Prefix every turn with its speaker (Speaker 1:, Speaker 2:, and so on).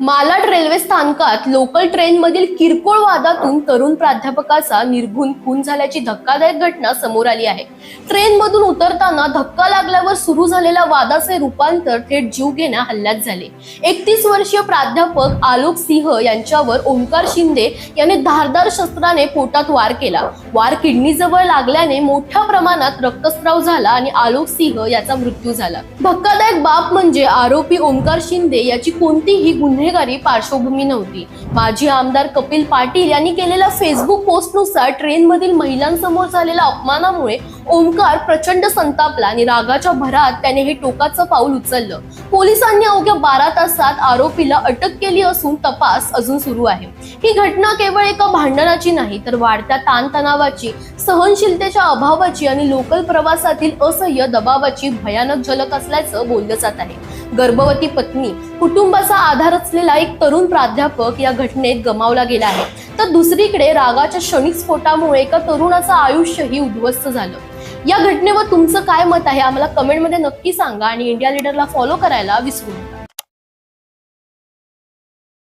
Speaker 1: Malad railway स्थानकात local ट्रेनमधील किरकोळ वादातून तरुण प्राध्यापकाचा निर्घुण खून झाल्याची धक्कादायक घटना समोर आली आहे. ट्रेनमधून उतरताना धक्का लागल्यावर सुरू झालेल्या वादाचे रूपांतर थेट जीव घेण्या हल्ल्यात झाले. एकतीस वर्षीय प्राध्यापक आलोक सिंह यांच्यावर ओंकार शिंदे याने धारदार शस्त्राने पोटात वार केला. वार किडनीजवळ लागल्याने मोठ्या प्रमाणात रक्तस्राव झाला आणि आलोक सिंह याचा मृत्यू झाला. धक्कादायक बाब म्हणजे आरोपी ओंकार शिंदे याची कोणतीही गुन्हेगारी पार्श्वभूमी नव्हती. माजी आमदार कपिल पाटील यांनी केलेल्या फेसबुक पोस्टनुसार ट्रेनमधील महिलांसमोर झालेल्या अपमानामुळे ओमकार प्रचंड संतापला आणि रागाच्या भरात त्याने हे टोकाचं पाऊल उचललं. पोलिसांनी अवघ्या बारा तासात आरोपीला अटक केली असून तपास अजून सुरू आहे. ही घटना केवळ एका भांडणाची नाही तर वाढत्या ताणतणावाची सहनशीलतेच्या अभावाची आणि लोकल प्रवासातील असह्य दबावाची भयानक झलक असल्याचं बोललं जात आहे. गर्भवती पत्नी कुटुंबाचा आधार असलेला एक तरुण प्राध्यापक या घटनेत गमावला गेला आहे. तर दुसरीकडे रागाच्या क्षणिक स्फोटामुळे एका तरुणाचं आयुष्यही उद्ध्वस्त झालं. या घटनेवर तुमचं काय मत आहे? आम्हाला कमेंटमध्ये नक्की सांगा आणि इंडिया लीडरला फॉलो करायला विसरू नका.